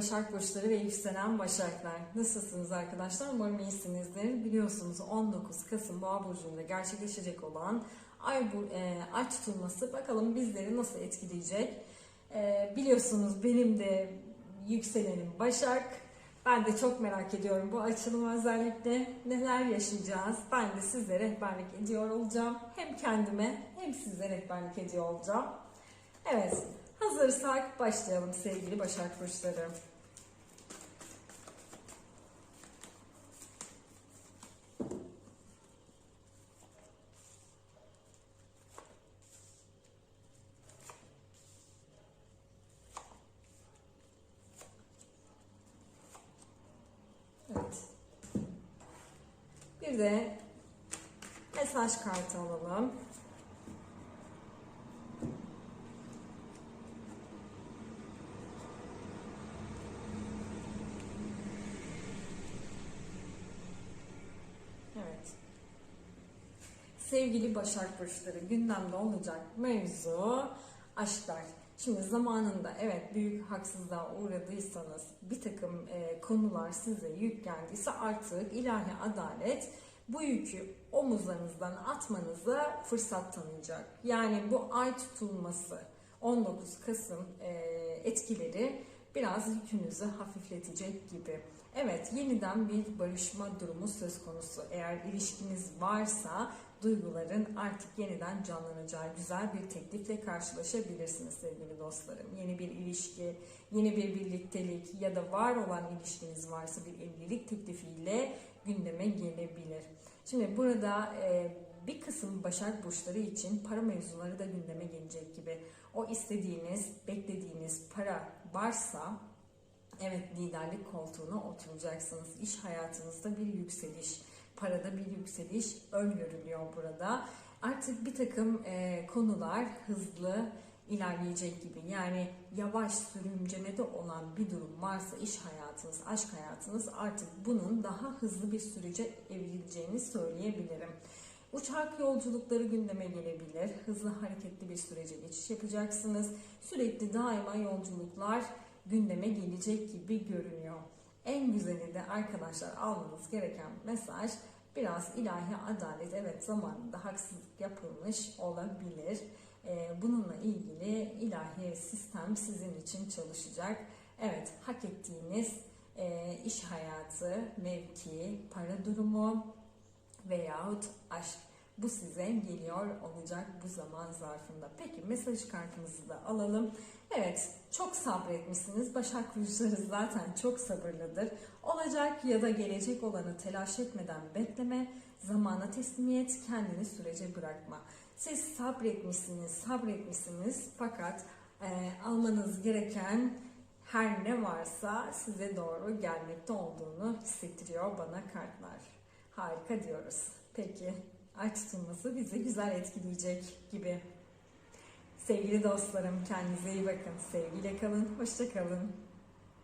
Başak Burçları ve yükselen Başaklar. Nasılsınız arkadaşlar? Umarım iyisinizdir. Biliyorsunuz 19 Kasım Boğa Burcu'nda gerçekleşecek olan ay, bu, e, ay tutulması bakalım bizleri nasıl etkileyecek? E, biliyorsunuz benim de yükselenim Başak. Ben de çok merak ediyorum bu açılımı özellikle neler yaşayacağız. Ben de size rehberlik ediyor olacağım. Hem kendime hem size rehberlik ediyor olacağım. Evet, hazırsak başlayalım sevgili Başak Burçları. Evet. Bir de mesaj kartı alalım. Evet. Sevgili Başak Burçları gündemde olacak mevzu aşklar. Şimdi zamanında evet büyük haksızlığa uğradıysanız bir takım e, konular size yük geldiyse artık ilahi adalet bu yükü omuzlarınızdan atmanıza fırsat tanıyacak. Yani bu ay tutulması 19 Kasım etkileri biraz yükünüzü hafifletecek gibi. Evet yeniden bir barışma durumu söz konusu. Eğer ilişkiniz varsa duyguların artık yeniden canlanacağı güzel bir teklifle karşılaşabilirsiniz sevgili dostlarım. Yeni bir ilişki, yeni bir birliktelik ya da var olan ilişkiniz varsa bir evlilik teklifiyle gündeme gelebilir. Şimdi burada e, bir kısım Başak Burçları için para mevzuları da gündeme gelecek gibi. O istediğiniz, beklediğiniz para varsa evet liderlik koltuğuna oturacaksınız. İş hayatınızda bir yükseliş, parada bir yükseliş öngörülüyor burada. Artık bir takım e, konular hızlı ilerleyecek gibi. Yani yavaş sürüncemede olan bir durum varsa iş hayatınız, aşk hayatınız artık bunun daha hızlı bir sürece evrileceğini söyleyebilirim. Uçak yolculukları gündeme gelebilir. Hızlı hareketli bir sürece geçiş yapacaksınız. Sürekli daima yolculuklar gündeme gelecek gibi görünüyor. En güzeli de arkadaşlar almanız gereken mesaj biraz ilahi adalet. Evet zamanında haksızlık yapılmış olabilir. Ee, bununla ilgili ilahi sistem sizin için çalışacak. Evet hak ettiğiniz e, iş hayatı, mevki, para durumu veyahut aşk bu size geliyor olacak bu zaman zarfında. Peki mesaj kartımızı da alalım. Evet çok sabretmişsiniz. Başak Burçları zaten çok sabırlıdır. Olacak ya da gelecek olanı telaş etmeden bekleme, zamana teslimiyet, kendini sürece bırakma. Siz sabretmişsiniz, sabretmişsiniz fakat e, almanız gereken her ne varsa size doğru gelmekte olduğunu hissettiriyor bana kartlar. Harika diyoruz. Peki ay tutulması bizi güzel etkileyecek gibi. Sevgili dostlarım kendinize iyi bakın. Sevgiyle kalın. Hoşça kalın.